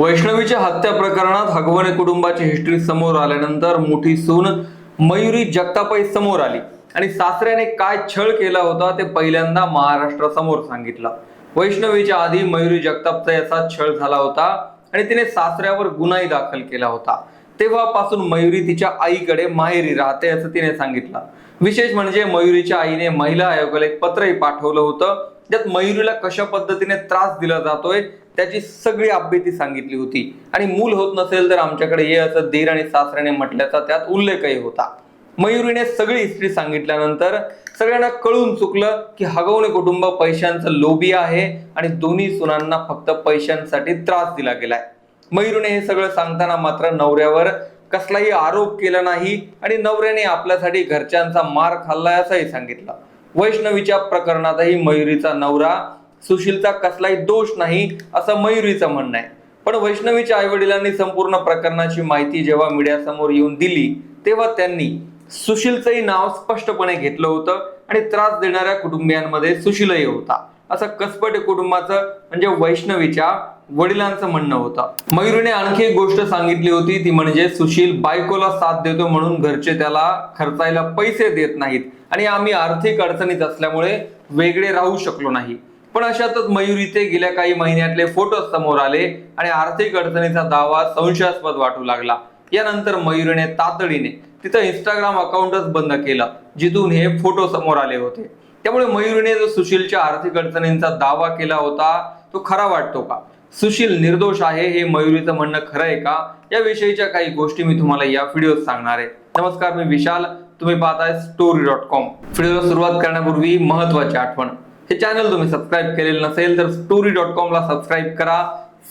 वैष्णवीच्या हत्या प्रकरणात हगवणे कुटुंबाची हिस्ट्री समोर आल्यानंतर मोठी सून मयुरी जगतापाई समोर आली. आणि सासऱ्याने काय छळ केला होता ते पहिल्यांदा महाराष्ट्रासमोर सांगितला. वैष्णवीच्या आधी मयुरी जगतापचा याचा छळ झाला होता आणि तिने सासऱ्यावर गुन्हाही दाखल केला होता. तेव्हापासून मयुरी तिच्या आईकडे माहेरी राहते असं तिने सांगितलं. विशेष म्हणजे मयुरीच्या आईने महिला आयोगाला एक पत्रही पाठवलं होतं. ज्यात मयुरीला कशा पद्धतीने त्रास दिला जातोय त्याची सगळी अपडेटी सांगितली होती. आणि मूल होत नसेल तर आमच्याकडे ये असं धीर आणि सासऱ्याने म्हटल्याचा त्यात उल्लेखही होता. मयुरीने सगळी हिस्ट्री सांगितल्यानंतर सगळ्यांना कळून चुकलं की हगवणे कुटुंब पैशांचं लोभी आहे आणि दोन्ही सुनांना फक्त पैशांसाठी त्रास दिला गेलाय. मयुरीने हे सगळं सांगताना मात्र नवऱ्यावर कसलाही आरोप केला नाही आणि नवऱ्याने आपल्यासाठी घरच्यांचा मार खाल्लाय असंही सांगितलं. वैष्णवीच्या प्रकरणातही मयुरीचा नवरा सुशीलचा कसलाही दोष नाही असं मयुरीचं म्हणणं आहे. पण वैष्णवीच्या आई वडिलांनी संपूर्ण प्रकरणाची माहिती जेव्हा मीडियासमोर येऊन दिली तेव्हा त्यांनी सुशीलचंही नाव स्पष्टपणे घेतलं होतं आणि त्रास देणाऱ्या कुटुंबियांमध्ये सुशीलही होता. असं कसपटे कुटुंबाचं म्हणजे वैष्णवीच्या वडिलांचं म्हणणं होतं. मयुरीने आणखी एक गोष्ट सांगितली होती ती म्हणजे सुशील बायकोला साथ देतो म्हणून घरचे त्याला खर्चायला पैसे देत नाहीत आणि आम्ही आर्थिक अडचणीत असल्यामुळे वेगळे राहू शकलो नाही. पण अशातच मयुरीचे गेल्या काही महिन्यातले फोटो समोर आले आणि आर्थिक अडचणीचा दावा संशयास्पद वाटू लागला. यानंतर मयुरीने तातडीने तिथं इंस्टाग्राम अकाउंटच बंद केलं जिथून हे फोटो समोर आले होते. त्यामुळे मयुरीने जो सुशीलच्या आर्थिक अडचणींचा दावा केला होता तो खरा वाटतो का? सुशील निर्दोष आहे हे मयुरीचं म्हणणं खरं आहे का? याविषयीच्या काही गोष्टी मी तुम्हाला या व्हिडिओत सांगणार आहे. नमस्कार मी विशाल. तुम्ही पाहताय स्टोरी डॉट कॉम व्हिडिओला सुरुवात करण्यापूर्वी महत्वाची आठवण. हे चॅनल तुम्ही सबस्क्राईब केलेलं नसेल तर स्टोरी डॉट कॉमला सबस्क्राईब करा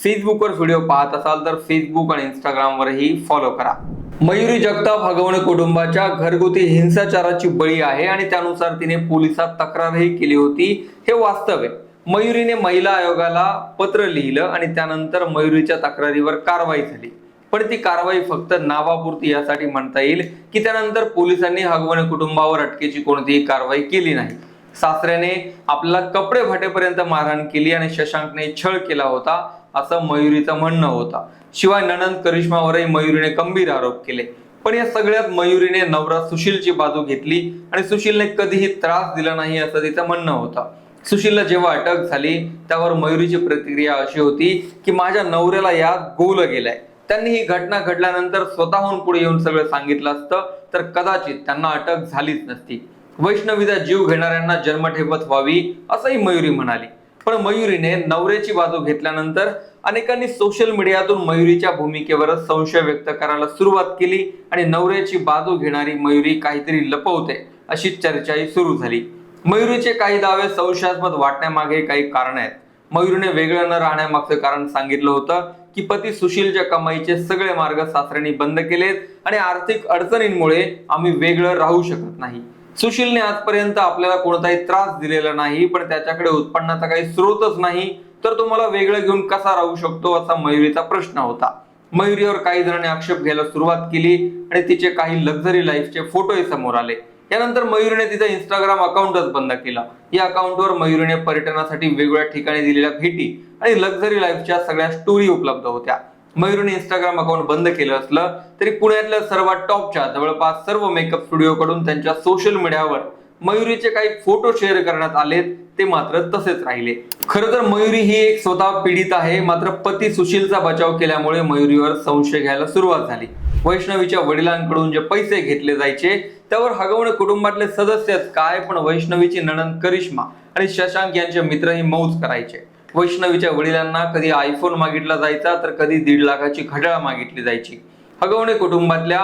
फेसबुकवर व्हिडिओ पाहत असाल तर फेसबुक आणि इंस्टाग्रामवरही फॉलो करा. मयुरी जगताप हगवणे कुटुंबाच्या घरगुती हिंसाचाराची बळी आहे आणि त्यानुसार तिने पोलिसात तक्रारही केली होती. हे वास्तव आहे. मयुरीने महिला आयोगाला पत्र लिहिलं आणि त्यानंतर मयुरीच्या तक्रारीवर कारवाई झाली. पण ती कारवाई फक्त नावापुरती यासाठी म्हणता येईल की त्यानंतर पोलिसांनी हगवणे कुटुंबावर अटकेची कोणतीही कारवाई केली नाही. सासऱ्याने आपल्याला कपडे फाटेपर्यंत मारहाण केली आणि शशांकने छळ केला होता असं मयुरीचं म्हणणं होतं. शिवाय ननंद करिश्मावरही मयुरीने गंभीर आरोप केले. पण या सगळ्यात मयुरीने नवरा सुशीलची बाजू घेतली आणि सुशीलने कधीही त्रास दिला नाही असं तिचं म्हणणं होतं. सुशीलला जेव्हा अटक झाली त्यावर मयुरीची प्रतिक्रिया अशी होती की माझ्या नवऱ्याला यात गोल गेलाय. त्यांनी ही घटना घडल्यानंतर स्वतःहून पुढे येऊन सगळं सांगितलं असतं तर कदाचित त्यांना अटक झालीच नसती. वैष्णवीचा जीव घेणाऱ्यांना जन्मठेपत व्हावी असंही मयुरी म्हणाली. पण मयुरीने नवऱ्याची बाजू घेतल्यानंतर अनेकांनी सोशल मीडियातून मयुरीच्या भूमिकेवरच संशय व्यक्त करायला सुरुवात केली आणि नवऱ्याची बाजू घेणारी मयुरी काहीतरी लपवते अशी चर्चाही सुरू झाली. मयुरीचे काही दावे संशयास्पद वाटण्यामागे काही कारण आहेत. मयुरीने वेगळं न राहण्यामागचं कारण सांगितलं होतं की पती सुशीलच्या कमाईचे सगळे मार्ग सासऱ्यांनी बंद केलेत आणि आर्थिक अडचणींमुळे आम्ही वेगळं राहू शकत नाही. सुशीलने आजपर्यंत आपल्याला कोणताही त्रास दिलेला नाही पण त्याच्याकडे उत्पन्नाचा काही स्रोतच नाही. तर तो मला वेगळं घेऊन कसा राहू शकतो असा मयुरीचा प्रश्न होता. मयुरीवर काही जणांनी आक्षेप घ्यायला सुरुवात केली आणि तिचे काही लक्झरी लाईफचे फोटोही समोर आले. यानंतर मयुरीने तिचा इंस्टाग्राम अकाउंटच बंद केला. या अकाउंटवर मयुरीने पर्यटनासाठी वेगवेगळ्या ठिकाणी दिलेल्या भेटी आणि लक्झरी लाईफच्या सगळ्या स्टोरी उपलब्ध होत्या. मयुरीने इंस्टाग्राम अकाउंट बंद केलं असलं तरी पुण्यातल्या सर्वात टॉपच्या जवळपास सर्व मेकअप स्टुडिओ कडून त्यांच्या सोशल मीडियावर मयुरीचे काही फोटो शेअर करण्यात आलेत ते मात्र तसेच राहिले. खरं तर मयुरी ही एक स्वतः पीडित आहे मात्र पती सुशीलचा बचाव केल्यामुळे मयुरीवर संशय घ्यायला सुरुवात झाली. वैष्णवीच्या वडिलांकडून जे पैसे घेतले जायचे त्यावर हगवणे कुटुंबातले सदस्यच काय पण वैष्णवीची नणन करिश्मा आणि शशांक यांचे मित्रही मौज करायचे. वैष्णवीच्या वडिलांना कधी आयफोन मागितला जायचा तर कधी दीड लाखाची घड्याळ मागितली जायची. हगवणे कुटुंबातल्या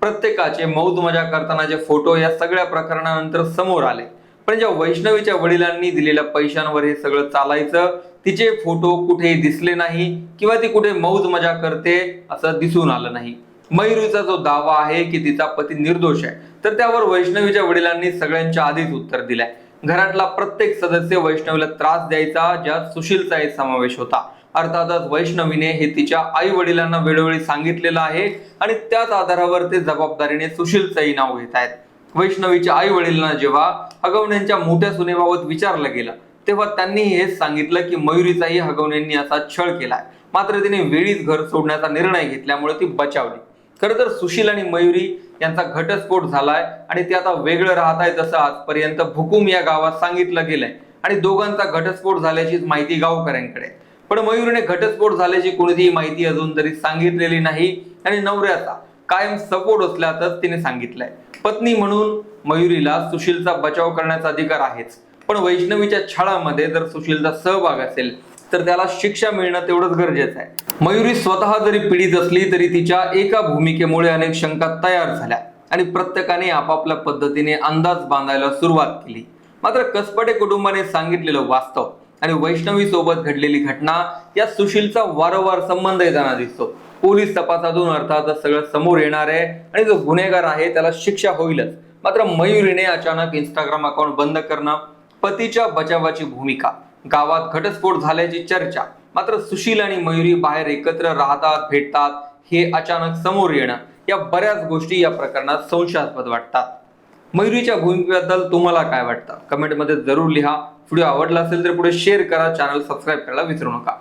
प्रत्येकाचे मौज मजा करतानाचे फोटो या सगळ्या प्रकरणानंतर समोर आले. पण ज्या वैष्णवीच्या वडिलांनी दिलेल्या पैशांवर हे सगळं चालायचं तिचे फोटो कुठे दिसले नाही किंवा ती कुठे मौज मजा करते असं दिसून आलं नाही. मयुरीचा जो दावा आहे की तिचा पती निर्दोष आहे तर त्यावर वैष्णवीच्या वडिलांनी सगळ्यांच्या आधीच उत्तर दिलंय. घरातला प्रत्येक सदस्य वैष्णवीला त्रास द्यायचा ज्यात सुशीलचाही समावेश होता. अर्थातच वैष्णवीने हे तिच्या आई वडिलांना वेळोवेळी सांगितलेलं आहे आणि त्याच आधारावर ते जबाबदारीने सुशीलचंही नाव घेत आहेत. वैष्णवीच्या आई वडिलांना जेव्हा हगवण्यांच्या मोठ्या सुनेबाबत विचारलं गेलं तेव्हा त्यांनी हेच सांगितलं की मयुरीचाही हगवण्यांनी असा छळ केलाय. मात्र तिने वेळीच घर सोडण्याचा निर्णय घेतल्यामुळे ती बचावली. खरं तर सुशील आणि मयुरी यांचा घटस्फोट झालाय आणि ते आता वेगळं राहत आहे जसं आजपर्यंत भुकुम या गावात सांगितलं गेलंय. आणि दोघांचा घटस्फोट झाल्याचीच माहिती गावकऱ्यांकडे पण मयुरीने घटस्फोट झाल्याची कोणतीही माहिती अजून तरी सांगितलेली नाही आणि नवऱ्याचा कायम सपोर्ट असल्यातच तिने सांगितलंय. पत्नी म्हणून मयुरीला सुशीलचा बचाव करण्याचा अधिकार आहेच. पण वैष्णवीच्या छळामध्ये जर सुशीलचा सहभाग असेल तर त्याला शिक्षा मिळणं तेवढंच गरजेचं आहे. मयुरी स्वतः जरी पीडित असली तरी तिच्या एका भूमिकेमुळे अनेक शंका तयार झाल्या आणि प्रत्येकाने आपापल्या पद्धतीने अंदाज बांधायला सुरुवात केली. मात्र कसपटे कुटुंबाने सांगितलेलं वास्तव आणि वैष्णवी सोबत घडलेली घटना या सुशीलचा वारंवार संबंध येताना दिसतो. पोलीस तपासातून अर्थातच सगळं समोर येणार आहे आणि जो गुन्हेगार आहे त्याला शिक्षा होईलच. मात्र मयुरीने अचानक इंस्टाग्राम अकाउंट बंद करणं पतीच्या बचावाची भूमिका गावात घटस्फोट झाल्याची चर्चा. मात्र सुशील आणि मयुरी बाहेर एकत्र राहतात भेटतात हे अचानक समोर येणं या बऱ्याच गोष्टी या प्रकरणात संशयास्पद वाटतात. मयुरीच्या भूमिकेबद्दल तुम्हाला काय वाटतं? कमेंटमध्ये जरूर लिहा. व्हिडिओ आवडला असेल तर पुढे शेअर करा. चॅनल सबस्क्राईब करायला विसरू नका.